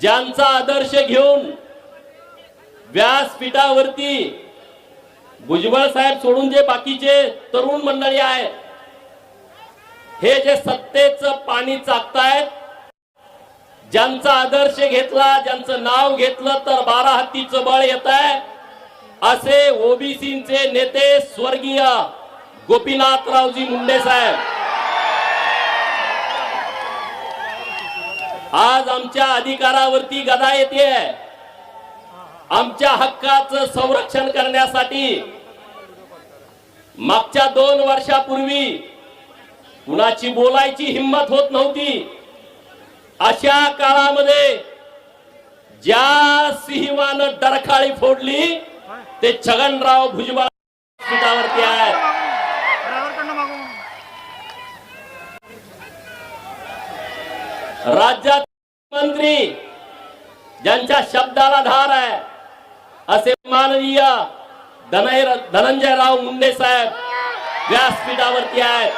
ज्यांचा आदर्श घेऊन व्यासपीठावरती भुजबळ साहेब सोडून जे बाकीचे तरुण मंडळी आहे हे जे सत्तेचं पाणी चाकतायत ज्यांचा आदर्श घेतला ज्यांचं नाव घेतलं तर बारा हत्तीचं बळ येत आहे असे ओबीसीचे नेते स्वर्गीय गोपीनाथरावजी मुंडे साहेब. आज आमच्या अधिकारावरती गदा येते. आमच्या हक्काचं संरक्षण करण्यासाठी मागच्या दोन वर्षापूर्वी कुणाची बोलायची हिंमत होत नव्हती. अशा काळामध्ये ज्या सिंहवानं डरखाळी फोडली ते छगनराव भुजबळ पीठावरती आहेत. राज्यात मंत्री ज्यांच्या शब्दाला धार आहे असे माननीय धनय धनंजयराव मुंडे साहेब व्यासपीठावरती आहेत.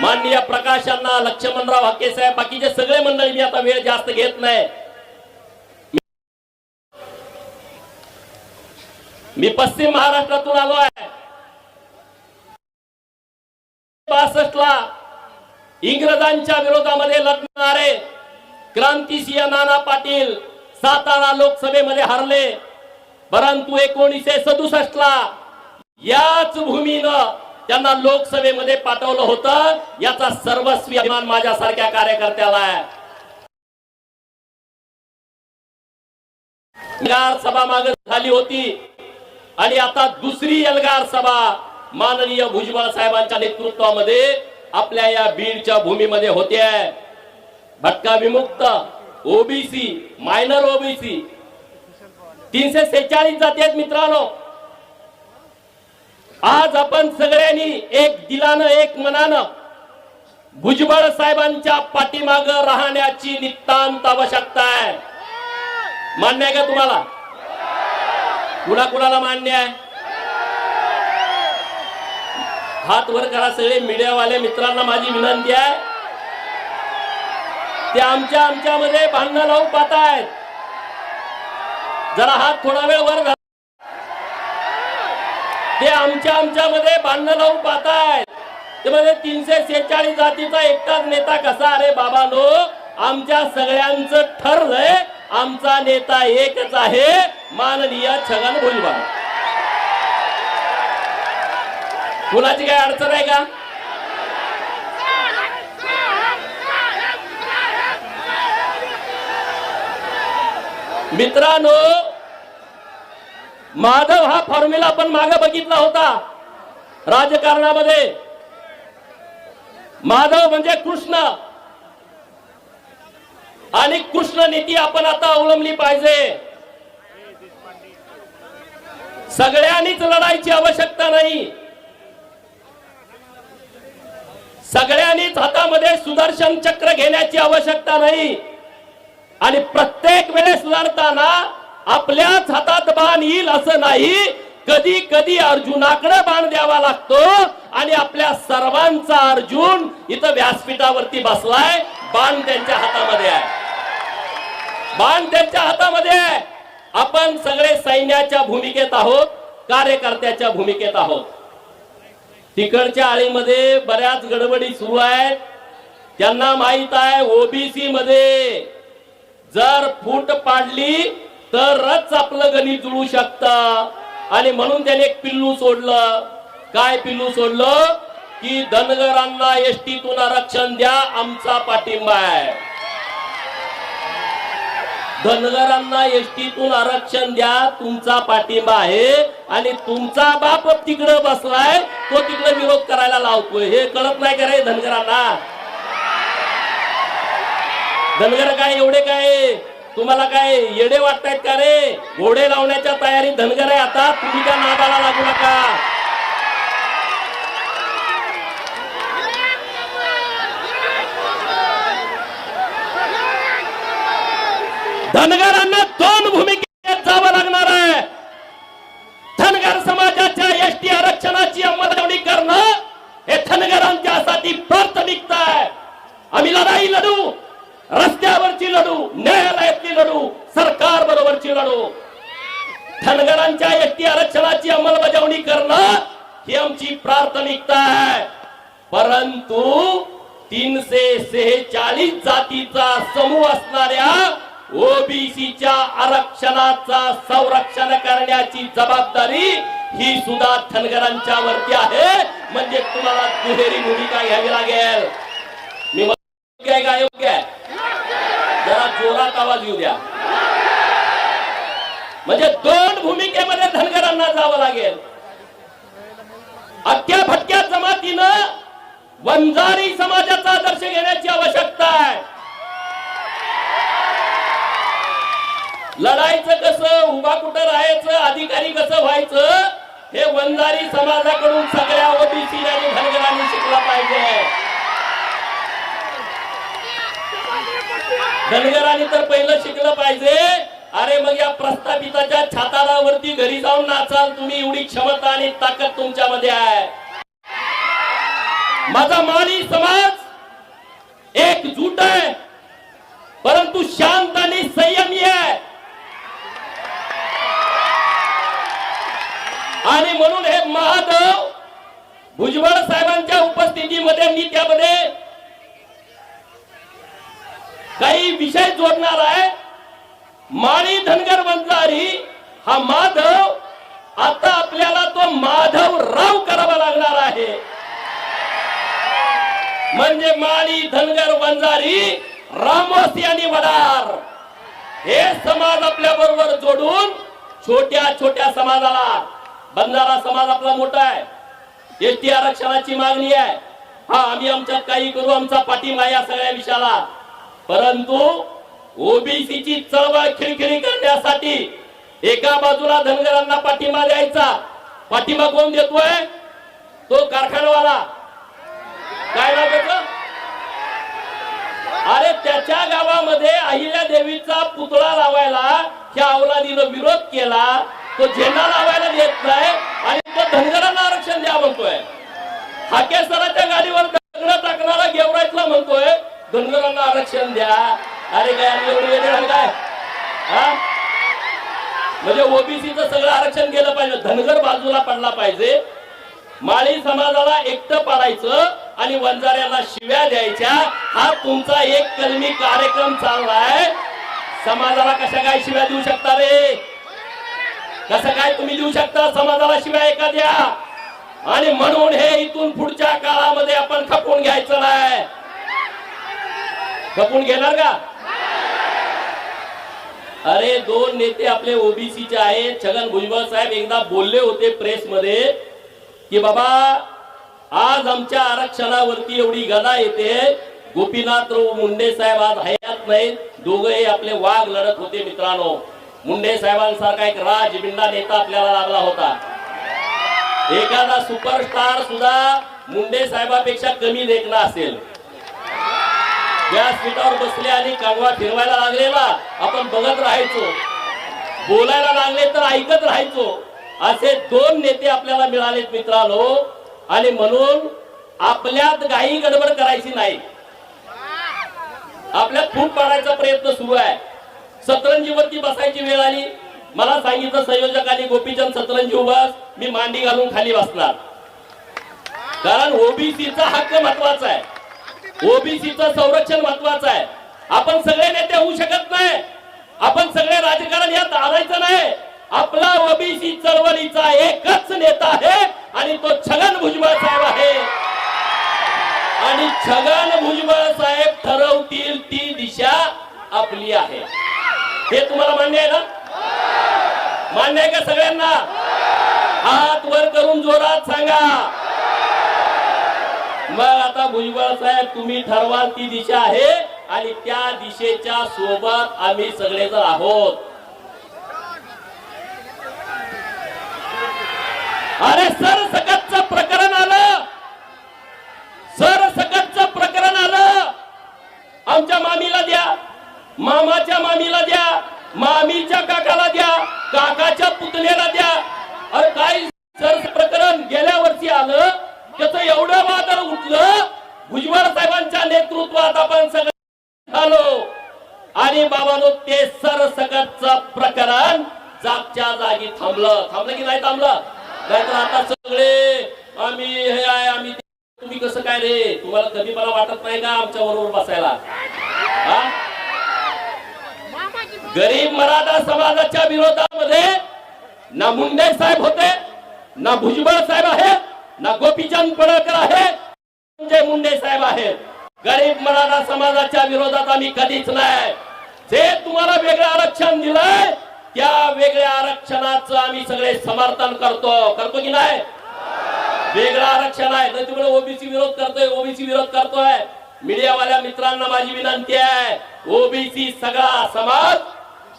माननीय प्रकाशांना लक्ष्मणराव हके साहेब बाकीचे सगळे मंडळी मी आता वेळ जास्त घेत नाही. मी पश्चिम महाराष्ट्रातून आलो आहे. बासष्ट ला इंग्रजांच्या विरोधामध्ये लढणारे क्रांतिसिंह नाना पाटील सातारा लोकसभेमध्ये हरले. परंतु एकोणीसशे सदुसष्ट ला याच भूमीनं त्यांना लोकसभेमध्ये पाठवलं होतं. याचा सर्वस्वी अभिमान माझ्यासारख्या कार्यकर्त्याला आहे. एल्गार सभा माग झाली होती. आणि आता दुसरी एल्गार सभा माननीय भुजबळ साहेबांच्या नेतृत्वामध्ये आपल्या या बीडच्या भूमीमध्ये होते आहे. भटका विमुक्त ओबीसी मायनर ओबीसी तीनशे सेहेचाळीस जाती आहेत मित्रांनो. आज आपण सगळ्यांनी एक दिलानं एक मनानं भुजबळ साहेबांच्या पाठीमाग राहण्याची नितांत आवश्यकता आहे. मान्य आहे का तुम्हाला? कुणा कुणाला मान्य आहे? हात वर करा सगळे. मीडियावाले मित्रांना माझी विनंती आहे. ते आमच्या आमच्यामध्ये भांडणं लावून पाहतायत. जरा हात थोडा वेळ वर घाला. ते आमच्या आमच्यामध्ये भांडणं लावून पाहतायत. ते म्हणजे तीनशे शेहेचाळीस जातीचा एकटाच नेता कसा? अरे बाबा लोक आमच्या सगळ्यांचं ठरलंय. आमचा नेता एकच आहे. माननीय छगन भुजबळ. कुणाची काय अडचण आहे का? मित्रांनो माधव हा फॉर्म्युला आपण मागे बघितला होता राजकारणामध्ये. माधव म्हणजे कृष्ण. आणि कृष्ण नीती आपण आता अवलंबली पाहिजे. सगळ्यांनीच लढायची आवश्यकता नाही. सगळ्यांनीच हातामध्ये सुदर्शन चक्र घेण्याची आवश्यकता नाही. आणि प्रत्येक वेळेस लढताना आपल्याच हातात बाण येईल असं नाही. कधी कधी अर्जुनाकडे बाण द्यावा लागतो आणि आपल्या सर्वांचा अर्जुन इथं व्यासपीठावरती बसलाय. बाण त्यांच्या हातामध्ये आहे. बाण त्यांच्या हातामध्ये आहे. आपण सगळे सैन्याच्या भूमिकेत आहोत कार्यकर्त्याच्या भूमिकेत आहोत. तिकडच्या आळीमध्ये बऱ्याच गडबडी सुरू आहेत. त्यांना माहीत आहे ओबीसी मध्ये जर फूट पाडली तरच आपलं गणित जुळू शकतं. आणि म्हणून त्याने एक पिल्लू सोडलं. काय पिल्लू सोडलं? की धनगरांना एसटीतून आरक्षण द्या आमचा पाठिंबा आहे. धनगरांना एसटीतून आरक्षण द्या तुमचा पाठिंबा आहे आणि तुमचा बाप तिकडं बसलाय तो तिकडे विरोध करायला लावतोय. हे कळत नाही का रे धनगरांना? धनगर काय एवढे काय? तुम्हाला काय येडे वाटतायत का रे? घोडे लावण्याच्या तयारी धनगर आहे आता तुम्ही त्या नादाला लागू नका. धनगरांना दोन भूमिकेत जावं लागणार आहे. धनगर समाजाच्या एसटी आरक्षणाची अंमलबजावणी करणं हे धनगरांच्यासाठी प्राथमिकता आहे. आम्ही लढाई लढू रस्त्यावरची लढू न्यायालयातली लढू सरकार बरोबरची लढू. धनगरांच्या एसटी आरक्षणाची अंमलबजावणी करणं ही आमची प्राथमिकता आहे. परंतु तीनशे सेहेचाळीस जातीचा समूह असणाऱ्या ओबीसीच्या आरक्षणाचा संरक्षण करण्याची जबाबदारी ही सुद्धा धनगरांच्या वरती आहे. म्हणजे तुम्हाला दुहेरी भूमिका घ्यावी लागेल. मी योग्य आहे का? योग्य आहे. जरा जोरात आवाज येऊ द्या. म्हणजे दोन भूमिकेमध्ये धनगरांना जावं लागेल. अख्ख्या भटक्या जमातीनं वंजारी समाजाचा आदर्श घेण्याची आवश्यकता आहे. लढायचं कसं उभा कुठं राहायचं अधिकारी कसं व्हायचं हे वंजारी समाजाकडून सगळ्या ओबीसी आणि धनगरांनी शिकलं पाहिजे. धनगरांनी तर पहिलं शिकलं पाहिजे. अरे मग या प्रस्थापिताच्या छाताडावरती घरी जाऊन नाचाल तुम्ही एवढी क्षमता आणि ताकद तुमच्यामध्ये आहे. माझा मानी समाज एकजूट आहे. परंतु शांत हे भुजबळ साहेबांच्या उपस्थितीमध्ये मी त्यामध्ये काही विषय जोडणार आहे. माळी धनगर वंजारी हा माधव आता आपल्याला तो माधव राव करावा लागणार आहे. म्हणजे माळी धनगर वंजारी रामोस आणि वडार हे समाज आपल्या बरोबर जोडून छोट्या छोट्या समाजाला बंजारा समाज आपला मोठा आहे. एसटी आरक्षणाची मागणी आहे. हा आम्ही आमच्यात काही करू आमचा पाठिंबा या सगळ्या विषयाला. परंतु ओबीसीची चळवळ खिळखिळी करण्यासाठी एका बाजूला धनगरांना पाठिंबा द्यायचा. पाठिंबा कोण देतोय? तो कारखानवाला. काय नाव त्याचं? अरे त्याच्या गावामध्ये अहिल्या देवीचा पुतळा लावायला ह्या अवलादीनं विरोध केला. तो झेंडा लावायला येत नाही आणि तो धनगरांना आरक्षण द्या म्हणतोय. हाकेसराच्या गाडीवर दगड टाकणारा गेवराईतला म्हणतोय धनगरांना आरक्षण द्या. अरे काय एवढी एवढे काय? हा? म्हणजे ओबीसीचं सगळं आरक्षण केलं पाहिजे. धनगर बाजूला पडला पाहिजे. माळी समाजाला एकटं पाडायचं आणि वंजाऱ्याला शिव्या द्यायच्या हा तुमचा एक कलमी कार्यक्रम चाललाय. समाजाला कशा काय शिव्या देऊ शकता रे? कसं काय तुम्ही देऊ शकता? समाजाला शिवाय एखाद्या. आणि म्हणून हे इथून पुढच्या काळामध्ये आपण खपून घ्यायचं नाही. खपून घेणार का? अरे दोन नेते आपले ओबीसीचे आहेत. छगन भुजबळ साहेब एकदा बोलले होते प्रेस मध्ये की बाबा आज आमच्या आरक्षणावरती एवढी गदा येते. गोपीनाथ मुंडे साहेब आज हयात नाहीत. दोघंही आपले वाघ लढत होते मित्रांनो. मुंडे साहेबांसारखा एक राजबिंडा नेता आपल्याला लागला होता. एखादा सुपरस्टार सुद्धा मुंडे साहेबापेक्षा कमी लेखना असेल. व्यासपीठावर बसले आणि कागवा फिरवायला लागलेला आपण बघत राहायचो. बोलायला लागले तर ऐकत राहायचो. असे दोन नेते आपल्याला मिळालेत मित्रांनो. आणि म्हणून आपल्यात गाई गडबड करायची नाही. आपल्यात फूट पाडायचा प्रयत्न सुरू आहे. सतरंजीवरती बसायची वेळ आली. मला सांगितलं संयोजकांनी गोपीचंद सतरंजी उभास मी मांडी घालून खाली बसणार. कारण ओबीसीचा हक्क महत्त्वाचा आहे. ओबीसीचं संरक्षण महत्वाचं आहे. आपण सगळे नेते होऊ शकत नाही. आपण सगळे राजकारण यात आणायचं नाही. आपला ओबीसी चळवळीचा एकच नेता आहे आणि तो छगन भुजबळ साहेब आहे. आणि छगन भुजबळ साहेब ठरवतील ती दिशा आपली आहे. हे तुम्हाला मान्य आहे ना? मान्य आहे का सगळ्यांना? हात वर करून जोरात सांगा. मग आता भुजबळ साहेब तुम्ही ठरवाल ती दिशा आहे आणि त्या दिशेच्या सोबत आम्ही सगळेजण आहोत. अरे सर सकतचं प्रकरण आलं. सर सकतचं प्रकरण आलं. आमच्या मामीला द्या. मामाच्या मामीला द्या मामीच्या काकाला द्या काकाच्या पुतण्याला द्या. अरे काय सर प्रकरण गेल्या वर्षी आलं त्याचं एवढं वादळ उठलं भुजबळ साहेबांच्या नेतृत्वात आपण सगळं झालो. आणि बाबानो ते सरसकटचं प्रकरण जागच्या जागी थांबलं. थांबलं की नाही थांबलं? नाहीतर आता सगळे आम्ही हे आहे आम्ही तुम्ही कसं काय रे? तुम्हाला कधी मला वाटत नाही का आमच्या बरोबर बसायला? हा? गरीब मराठा समाजाच्या विरोधामध्ये ना मुंडे साहेब होते ना भुजबळ साहेब आहेत ना गोपीचंद पडळकर आहेत संजय मुंडे साहेब आहेत. गरीब मराठा समाजाच्या विरोधात आम्ही कधीच नाही. जे तुम्हाला वेगळं आरक्षण दिलंय त्या वेगळ्या आरक्षणाचं आम्ही सगळे समर्थन करतो. करतो की नाही? वेगळं आरक्षण आहे. तर तिकडे ओबीसी विरोध करतोय ओबीसी विरोध करतोय. मीडियावाल्या मित्रांना माझी विनंती आहे. ओबीसी सगळा समाज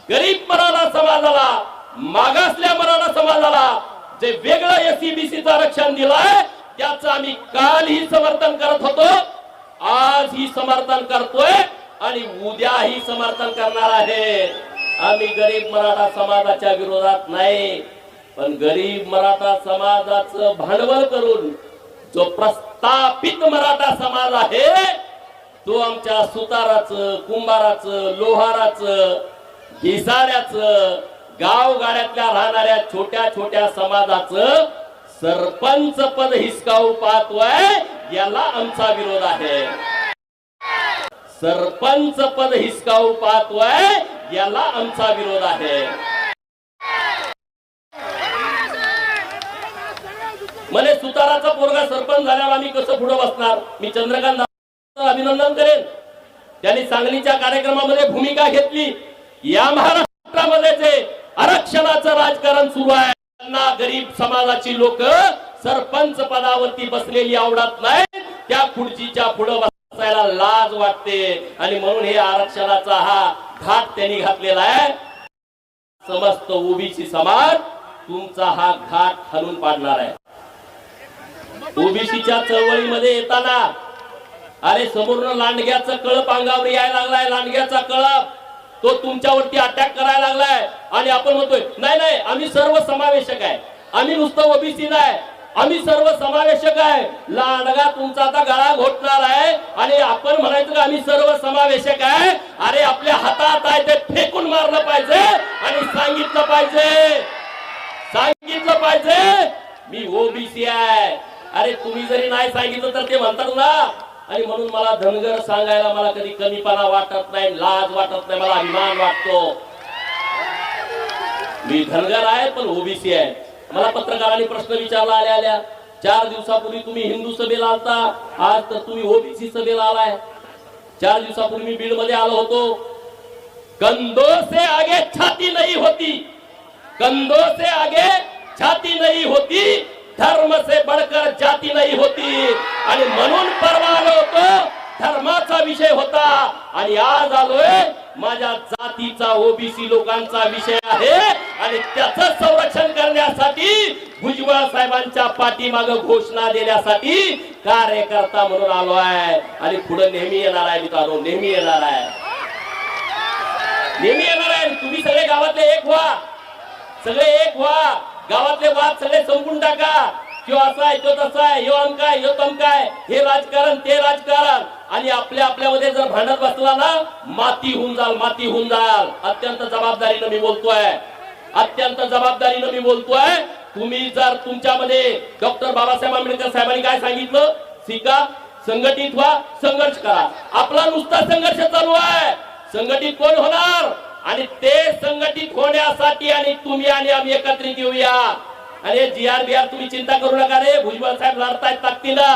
गरीब मराठा समाजाला मागासल्या मराठा समाजाला जे वेगळं एससीबीसीचं आरक्षण दिलंय त्याचं आम्ही कालही समर्थन करत होतो आज ही समर्थन करतोय आणि उद्याही समर्थन करणार आहे. आम्ही गरीब मराठा समाजाच्या विरोधात नाही पण गरीब मराठा समाजाचं भांडवल करून जो प्रस्थापित मराठा समाज आहे तो आमच्या सुताराचं कुंभाराचं लोहाराचं हिसाऱ्याचं गाव गाड्यातल्या राहणाऱ्या छोट्या छोट्या समाजाचं सरपंच पद हिसकावू पाहतोय याला आमचा विरोध आहे. सरपंच पद हिसकावू पाहतोय याला आमचा विरोध आहे. मले सुताराचा पोरगा सरपंच झाल्यावर आम्ही कसं पुढे बसणार? मी चंद्रकांत अभिनंदन करेन. त्यांनी सांगलीच्या कार्यक्रमामध्ये भूमिका घेतली. या महाराष्ट्रामध्ये जे आरक्षणाचं राजकारण सुरू आहे. त्यांना गरीब समाजाची लोक सरपंच पदावरती बसलेली आवडत नाही त्या खुर्चीच्या पुढे बसायला लाज वाटते. आणि म्हणून हे आरक्षणाचा हा घाट त्यांनी घातलेला आहे. समस्त ओबीसी समाज तुमचा हा घाट हलून पाडणार आहे. ओबीसीच्या चळवळीमध्ये येताना अरे समोरून लांडग्याचं कळप अंगावर यायला लागलाय. लांडग्याचा कळप. तो तुमच्यावरती अटॅक करायला लागलाय. आणि आपण म्हणतोय नाही नाही आम्ही सर्व समावेशक आहे. आम्ही नुसतं ओबीसी नाही आम्ही सर्व समावेशक आहे. लांडगा तुमचा आता गळा घोटणार आहे. आणि आपण म्हणायचं का आम्ही सर्व समावेशक आहे. अरे आपल्या हातात आहे ते फेकून मारलं पाहिजे. आणि सांगितलं पाहिजे. सांगितलं पाहिजे. मी ओबीसी आहे. अरे तुम्ही जरी नाही सांगितलं तर ते म्हणतात ना आणि म्हणून मला धनगर सांगायला मला कधी कमीपणा वाटत नाही लाज वाटत नाही मला अभिमान वाटतो. मी धनगर आहे पण ओबीसी आहे. मला पत्रकारांनी प्रश्न विचारला आल्या आल्या. चार दिवसापूर्वी तुम्ही हिंदू सभेला आलता आज तर तुम्ही ओबीसी सभेला आलाय. चार दिवसापूर्वी मी बीडमध्ये आलो होतो. कंदो से आगे छाती नाही होती. कंदो से आगे छाती नाही होती. धर्म से बढ़कर जाती नहीं होती। आणि म्हणून परवा आलो होतो धर्माचा विषय होता. आणि आज आलोय माझ्या जातीचा ओबीसी लोकांचा विषय आहे. आणि त्याच संरक्षण करण्यासाठी भुजबळ साहेबांच्या पाठीमाग घोषणा देण्यासाठी कार्यकर्ता म्हणून आलो आहे आणि पुढे नेहमी येणार आहे मित्रांनो नेहमी येणार आहे. नेहमी येणार आहे. तुम्ही सगळे गावातले एक व्हा. सगळे एक व्हा. गावातले वाद सगळे संपून टाका. किंवा असा आहे तो तसा आहे यो आहे यो काय हे राजकारण ते राजकारण. आणि आपल्या आपल्यामध्ये जर भांडत बसला ना माती होऊन जाल माती होऊन जाल. अत्यंत जबाबदारीनं मी बोलतोय. अत्यंत जबाबदारीनं मी बोलतोय. तुम्ही जर तुमच्यामध्ये डॉक्टर बाबासाहेब आंबेडकर साहेबांनी काय सांगितलं? शिका संघटित व्हा संघर्ष करा. आपला नुसता संघर्ष चालू आहे. संघटित कोण होणार? आणि ते संघटित होण्यासाठी आणि तुम्ही आणि आम्ही एकत्रित येऊया. आणि जी आर बी आर तुम्ही चिंता करू नका रे. भुजबळ साहेब लढतायत ताकदीला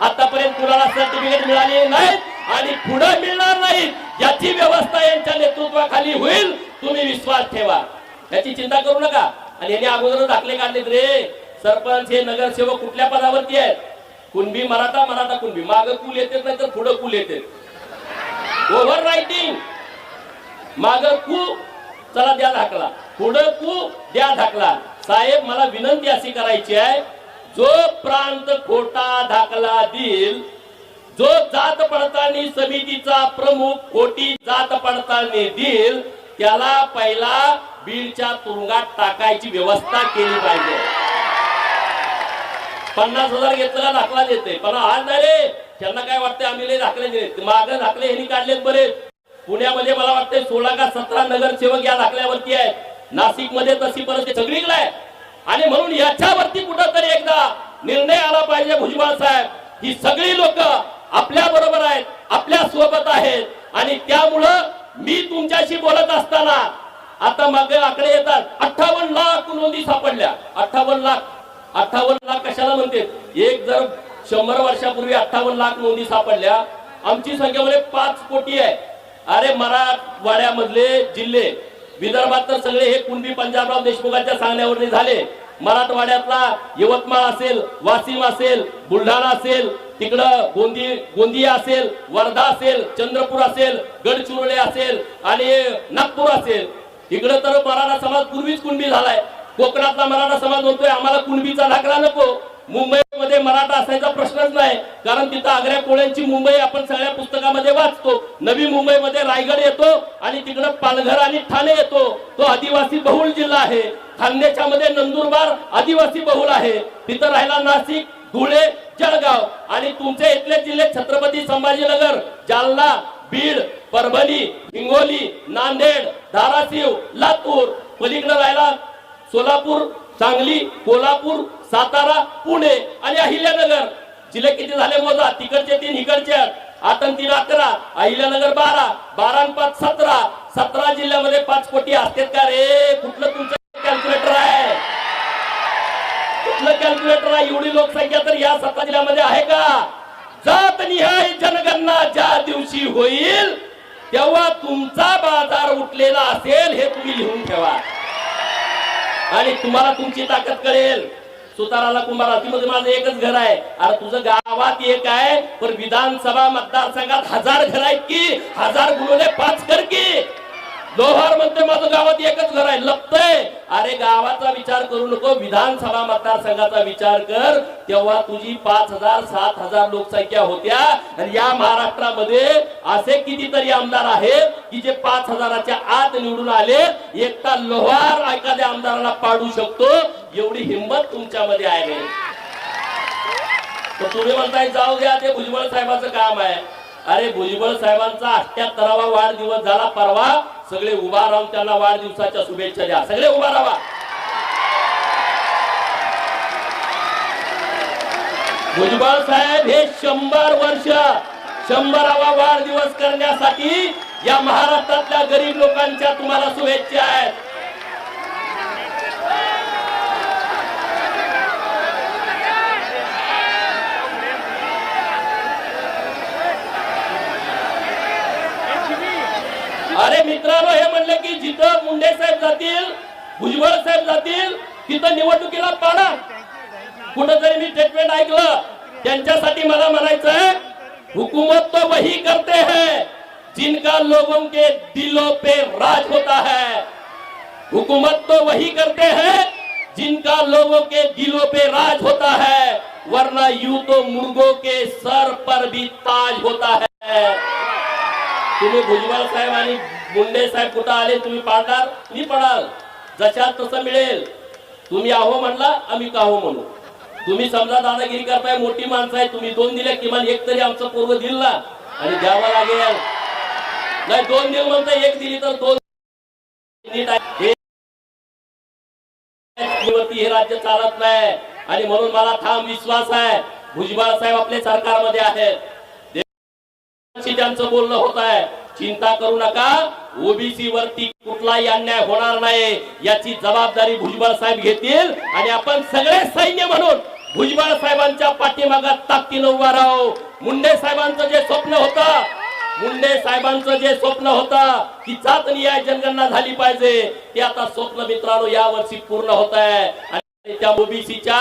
आतापर्यंत कुणाला सर्टिफिकेट मिळाले नाहीत आणि पुढे मिळणार नाही. याची व्यवस्था यांच्या नेतृत्वाखाली होईल. तुम्ही विश्वास ठेवा. याची चिंता करू नका. आणि यांनी अगोदर दाखले काढलेत रे. सरपंच हे नगरसेवक कुठल्या पदावरती आहेत? कुणबी मराठा मराठा कुणबी. माग कुल येते नाही तर पुढे कुल येते ओव्हर रायटिंग माग कू चला द्या धाकला. पुढं कू द्या धाकला. साहेब मला विनंती अशी करायची आहे जो प्रांत खोटा धाकला देईल जो जात पडताळणी समितीचा प्रमुख खोटी जात पडताळणी देईल त्याला पहिला बीडच्या तुरुंगात टाकायची व्यवस्था केली पाहिजे. पन्नास हजार घेतलं का दाखला देते पण आज नाही रे. त्यांना काय वाटतंय? आम्ही लय दाखले दिले माग दाखले ह्यांनी काढलेत बरेच. पुण्यामध्ये मला वाटतंय सोळा का सतरा नगरसेवक या दाखल्यावरती आहेत. नाशिकमध्ये तशी परिस्थिती सगळीकडे आहे. आणि म्हणून याच्यावरती कुठंतरी एकदा निर्णय आला पाहिजे भुजबळ साहेब. ही सगळी लोक आपल्या बरोबर आहेत आपल्यासोबत आहेत. आणि त्यामुळं मी तुमच्याशी बोलत असताना आता मागे आकडे येतात. अठ्ठावन्न लाख नोंदी सापडल्या. अठ्ठावन्न लाख अठ्ठावन्न लाख कशाला म्हणते? एक जर शंभर वर्षापूर्वी अठ्ठावन्न लाख नोंदी सापडल्या आमची संख्या म्हणजे पाच कोटी आहे. अरे मराठवाड्यामधले जिल्हे विदर्भात तर सगळे हे कुणबी पंजाबराव देशमुखांच्या सांगण्यावर झाले. मराठवाड्यातला यवतमाळ असेल वाशिम असेल बुलढाणा असेल तिकडं गोंदी गोंदिया असेल वर्धा असेल चंद्रपूर असेल गडचिरोली असेल आणि नागपूर असेल. इकडं तर मराठा समाज पूर्वीच कुणबी झालाय. कोकणातला मराठा समाज म्हणतोय आम्हाला कुणबीचा दाखला नको. मुंबईमध्ये मराठा असायचा प्रश्नच नाही. कारण तिथं आग्र्या कोळ्यांची मुंबई आपण सगळ्या पुस्तकामध्ये वाचतो. नवी मुंबईमध्ये रायगड येतो आणि तिकडं पालघर आणि ठाणे येतो. तो आदिवासी बहुल जिल्हा आहे. खानदेशा मध्ये नंदुरबार आदिवासी बहुल आहे. तिथं राहिला नाशिक धुळे जळगाव आणि तुमचे इथले जिल्हे छत्रपती संभाजीनगर जालना बीड परभणी हिंगोली नांदेड धाराशिव लातूर. पलीकडे राहिला सोलापूर सांगली कोल्हापूर सातारा पुणे आणि अहिल्यानगर. जिल्हे किती झाले मोजा? तिकडचे तीन इकडचे आठ. तीन अकरा. अहिल्यानगर बारा. बारा पाच सतरा. सतरा जिल्ह्यामध्ये पाच कोटी असतात का रे? कुठलं तुमचं कॅल्क्युलेटर आहे? कुठलं कॅल्क्युलेटर आहे? एवढी लोकसंख्या तर या सतरा जिल्ह्यामध्ये आहे का? जात निहाय जनगणना ज्या दिवशी होईल तेव्हा तुमचा बाजार उठलेला असेल हे तुम्ही लिहून ठेवा. आणि तुम्हाला तुमची ताकद कळेल. सुताराला कुंभारा मध्ये माझं एकच घर आहे. अरे तुझं गावात एक आहे पण विधानसभा मतदारसंघात हजार घर आहेत की हजार गुरुले पाच कर की. लोहार म्हणते माझं गावात एकच घर आहे लपतय. अरे गावाचा विचार करू नको विधानसभा मतदारसंघाचा विचार कर. तेव्हा तुझी पाच हजार सात हजार लोकसंख्या होत्या. आणि या महाराष्ट्रामध्ये असे कितीतरी आमदार आहेत की जे पाच हजाराच्या आत निवडून आले. एकटा लोहार एखाद्या आमदाराला पाडू शकतो. एवढी हिंमत तुमच्यामध्ये आहे. तर तुम्ही म्हणताय जाऊ द्या ते भुजबळ साहेबाचं काम आहे. अरे भुजबळ साहेबांचा अठ्याहत्तरावा वाढदिवस झाला परवा सगळे उभा राहून त्यांना वाढदिवसाच्या शुभेच्छा द्या. सगळे उभा राहा. भुजबळ साहेब हे शंभर वर्ष शंभरावा वाढदिवस करण्यासाठी या महाराष्ट्रातल्या गरीब लोकांच्या तुम्हाला शुभेच्छा आहेत. मुंडे साहेब जातील, भुजबळ साहेब जातील, तिथं निवडणुकीला पाडा. कुठंतरी मी स्टेटमेंट ऐकलं, त्यांच्यासाठी मला म्हणायचंय, हुकूमत तो वही करते हैं, जिनका लोगों के दिलों पे राज होता है. हुकूमत तो वही करते हैं, जिनका लोगों के दिलों पे राज होता है, वरना यूँ तो मुर्गों के सर पर भी ताज होता है. तुम्ही भुजबळ साहेब आणि मुंडे साहेब कुठं आले तुम्ही पाडणार मी पडाल. जशात तसं मिळेल. तुम्ही आहो म्हणला आम्ही काहो म्हणू? तुम्ही समजा दादागिरी करताय मोठी माणसं आहे तुम्ही दोन दिले किमान एक तरी आमचं पूर्व दिल ना. आणि द्यावा लागेल. नाही दोन दिल म्हणता एक दिली तर दोन हे हे राज्य चालत नाही. आणि म्हणून मला ठाम विश्वास आहे. भुजबळ साहेब आपल्या सरकारमध्ये आहेत. पक्षी ज्यांचं बोलणं होत आहे चिंता करू नका. ओबीसी वरती कुठलाही अन्याय होणार नाही याची जबाबदारी भुजबळ साहेब घेतील. आणि आपण सगळे सैन्य म्हणून भुजबळ साहेबांच्या पाठीमागात ताकदीनं उभा राहू. मुंडे साहेबांचं जे स्वप्न होतं मुंडे साहेबांचं जे स्वप्न होतं की जात निहाय जनगणना झाली पाहिजे. ते आता स्वप्न मित्रांनो या वर्षी पूर्ण होत आहे. आणि त्या ओबीसीच्या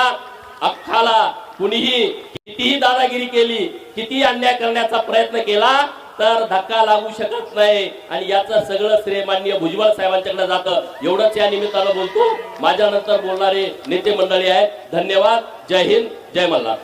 अख्खाला कुणीही कितीही दादागिरी केली कितीही अन्याय करण्याचा प्रयत्न केला तर धक्का लागू शकत नाही. आणि याचं सगळं श्रेय मान्य भुजबळ साहेबांच्याकडे जातं. एवढंच या निमित्तानं बोलतो. माझ्या नंतर बोलणारे नेते मंडळी आहेत. धन्यवाद. जय हिंद. जय मल्हार.